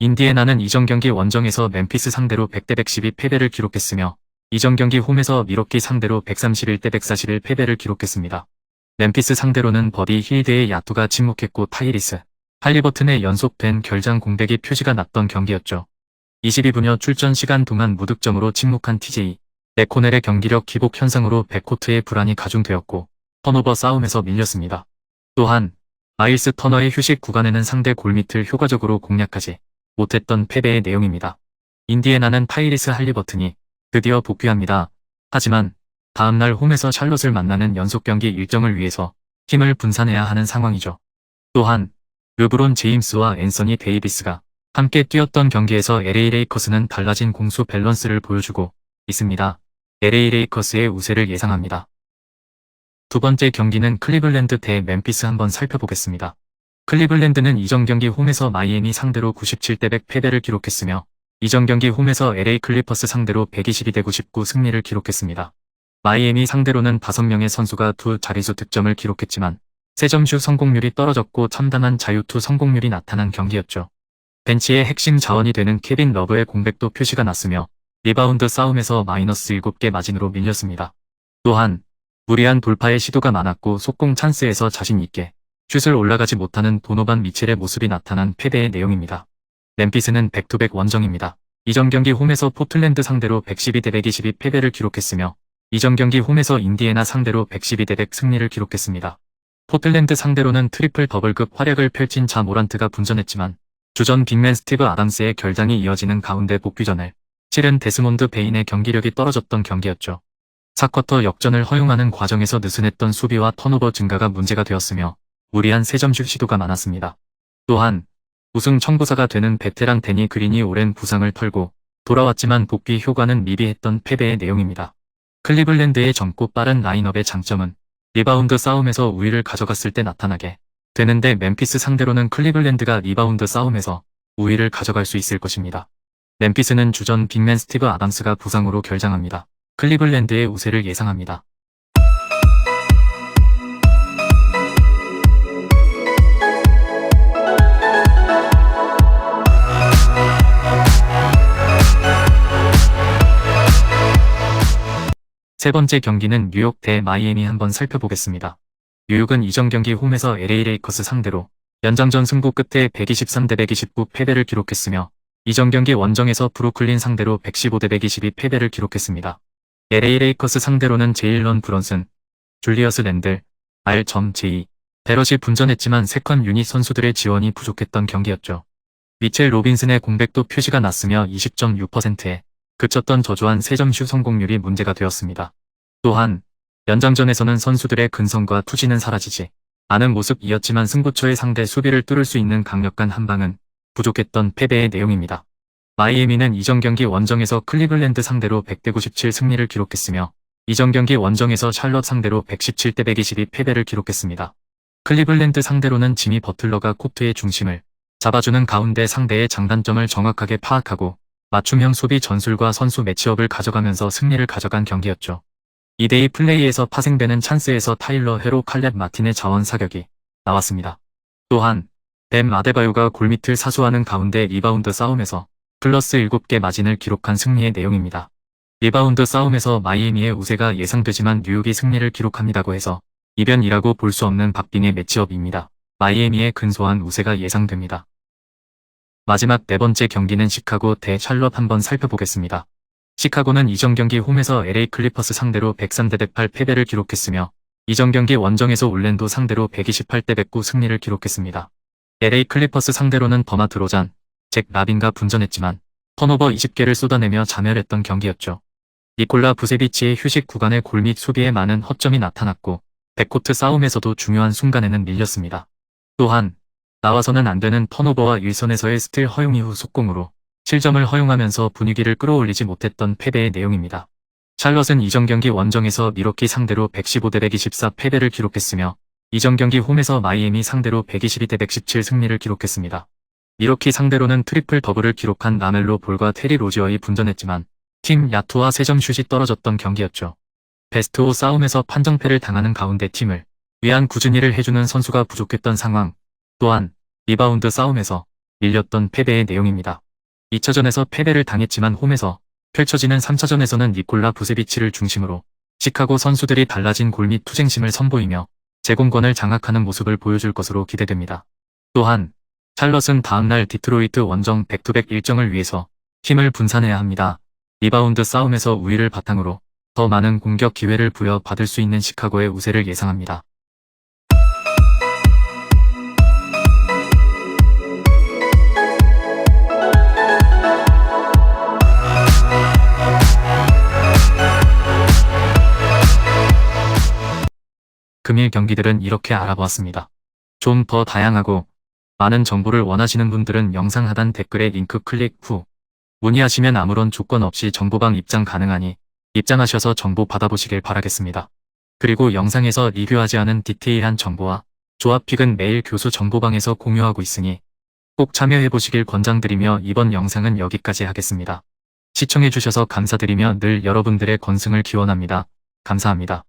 인디애나는 이전 경기 원정에서 멤피스 상대로 100대 112 패배를 기록했으며 이전 경기 홈에서 미러키 상대로 131대 141 패배를 기록했습니다. 멤피스 상대로는 버디 힐드의 야투가 침묵했고 타이리스, 할리버튼의 연속된 결장 공백이 표시가 났던 경기였죠. 22분여 출전 시간 동안 무득점으로 침묵한 TJ, 네코넬의 경기력 기복 현상으로 백코트의 불안이 가중되었고 턴오버 싸움에서 밀렸습니다. 또한 마일스 터너의 휴식 구간에는 상대 골밑을 효과적으로 공략하지 못했던 패배의 내용입니다. 인디애나는 타이리스 할리버튼이 드디어 복귀합니다. 하지만 다음날 홈에서 샬롯을 만나는 연속 경기 일정을 위해서 힘을 분산해야 하는 상황이죠. 또한 르브론 제임스와 앤서니 데이비스가 함께 뛰었던 경기에서 LA 레이커스는 달라진 공수 밸런스를 보여주고 있습니다. LA 레이커스의 우세를 예상합니다. 두 번째 경기는 클리블랜드 대 멤피스 한번 살펴보겠습니다. 클리블랜드는 이전 경기 홈에서 마이애미 상대로 97대 100 패배를 기록했으며 이전 경기 홈에서 LA 클리퍼스 상대로 122대 99 승리를 기록했습니다. 마이애미 상대로는 5명의 선수가 두 자릿수 득점을 기록했지만 세점슛 성공률이 떨어졌고 첨단한 자유투 성공률이 나타난 경기였죠. 벤치의 핵심 자원이 되는 케빈 러브의 공백도 표시가 났으며 리바운드 싸움에서 마이너스 7개 마진으로 밀렸습니다. 또한 무리한 돌파의 시도가 많았고 속공 찬스에서 자신 있게 슛을 올라가지 못하는 도노반 미첼의 모습이 나타난 패배의 내용입니다. 멤피스는 백투백 원정입니다. 이전 경기 홈에서 포틀랜드 상대로 112대 122 패배를 기록했으며 이전 경기 홈에서 인디애나 상대로 112대 100 승리를 기록했습니다. 포틀랜드 상대로는 트리플 더블급 활약을 펼친 자 모란트가 분전했지만 주전 빅맨 스티브 아담스의 결장이 이어지는 가운데 복귀전을 치른 데스몬드 베인의 경기력이 떨어졌던 경기였죠. 4쿼터 역전을 허용하는 과정에서 느슨했던 수비와 턴오버 증가가 문제가 되었으며 무리한 3점슛 시도가 많았습니다. 또한 우승 청부사가 되는 베테랑 데니 그린이 오랜 부상을 털고 돌아왔지만 복귀 효과는 미비했던 패배의 내용입니다. 클리블랜드의 젊고 빠른 라인업의 장점은 리바운드 싸움에서 우위를 가져갔을 때 나타나게 되는데 멤피스 상대로는 클리블랜드가 리바운드 싸움에서 우위를 가져갈 수 있을 것입니다. 멤피스는 주전 빅맨 스티브 아담스가 부상으로 결장합니다. 클리블랜드의 우세를 예상합니다. 세 번째 경기는 뉴욕 대 마이애미 한번 살펴보겠습니다. 뉴욕은 이전 경기 홈에서 LA 레이커스 상대로 연장전 승부 끝에 123 대 129 패배를 기록했으며 이전 경기 원정에서 브루클린 상대로 115 대 122 패배를 기록했습니다. LA 레이커스 상대로는 제일런 브런슨, 줄리어스 랜들, R.J. 베럿이 분전했지만 세컨 유닛 선수들의 지원이 부족했던 경기였죠. 미첼 로빈슨의 공백도 표시가 났으며 20.6%에 그쳤던 저조한 3점슛 성공률이 문제가 되었습니다. 또한 연장전에서는 선수들의 근성과 투지는 사라지지 않은 모습이었지만 승부처의 상대 수비를 뚫을 수 있는 강력한 한방은 부족했던 패배의 내용입니다. 마이애미는 이전 경기 원정에서 클리블랜드 상대로 100대 97 승리를 기록했으며 이전 경기 원정에서 샬럿 상대로 117대 122 패배를 기록했습니다. 클리블랜드 상대로는 지미 버틀러가 코트의 중심을 잡아주는 가운데 상대의 장단점을 정확하게 파악하고 맞춤형 수비 전술과 선수 매치업을 가져가면서 승리를 가져간 경기였죠. 2대2 플레이에서 파생되는 찬스에서 타일러 헤로 칼렛 마틴의 자원 사격이 나왔습니다. 또한 뱀 아데바요가 골밑을 사수하는 가운데 리바운드 싸움에서 플러스 7개 마진을 기록한 승리의 내용입니다. 리바운드 싸움에서 마이애미의 우세가 예상되지만 뉴욕이 승리를 기록합니다고 해서 이변이라고 볼 수 없는 박빙의 매치업입니다. 마이애미의 근소한 우세가 예상됩니다. 마지막 네 번째 경기는 시카고 대 샬럿 한번 살펴보겠습니다. 시카고는 이전 경기 홈에서 LA 클리퍼스 상대로 103대 108 패배를 기록했으며 이전 경기 원정에서 올랜도 상대로 128대 109 승리를 기록했습니다. LA 클리퍼스 상대로는 버마 드로잔, 잭 라빈과 분전했지만 턴오버 20개를 쏟아내며 자멸했던 경기였죠. 니콜라 부세비치의 휴식 구간의 골밑 수비에 많은 허점이 나타났고 백코트 싸움에서도 중요한 순간에는 밀렸습니다. 또한 나와서는 안 되는 턴오버와 일선에서의 스틸 허용 이후 속공으로 실점을 허용하면서 분위기를 끌어올리지 못했던 패배의 내용입니다. 샬럿은 이전 경기 원정에서 미로키 상대로 115대 124 패배를 기록했으며 이전 경기 홈에서 마이애미 상대로 122대 117 승리를 기록했습니다. 미로키 상대로는 트리플 더블을 기록한 라멜로 볼과 테리 로지어이 분전했지만 팀 야투와 3점 슛이 떨어졌던 경기였죠. 베스트 5 싸움에서 판정패를 당하는 가운데 팀을 위한 꾸준히를 해주는 선수가 부족했던 상황, 또한 리바운드 싸움에서 밀렸던 패배의 내용입니다. 2차전에서 패배를 당했지만 홈에서 펼쳐지는 3차전에서는 니콜라 부세비치를 중심으로 시카고 선수들이 달라진 골및 투쟁심을 선보이며 제공권을 장악하는 모습을 보여줄 것으로 기대됩니다. 또한 찰럿은 다음날 디트로이트 원정 백투백 일정을 위해서 힘을 분산해야 합니다. 리바운드 싸움에서 우위를 바탕으로 더 많은 공격 기회를 부여받을 수 있는 시카고의 우세를 예상합니다. 금일 경기들은 이렇게 알아보았습니다. 좀 더 다양하고 많은 정보를 원하시는 분들은 영상 하단 댓글에 링크 클릭 후 문의하시면 아무런 조건 없이 정보방 입장 가능하니 입장하셔서 정보 받아보시길 바라겠습니다. 그리고 영상에서 리뷰하지 않은 디테일한 정보와 조합픽은 매일 교수 정보방에서 공유하고 있으니 꼭 참여해보시길 권장드리며 이번 영상은 여기까지 하겠습니다. 시청해주셔서 감사드리며 늘 여러분들의 건승을 기원합니다. 감사합니다.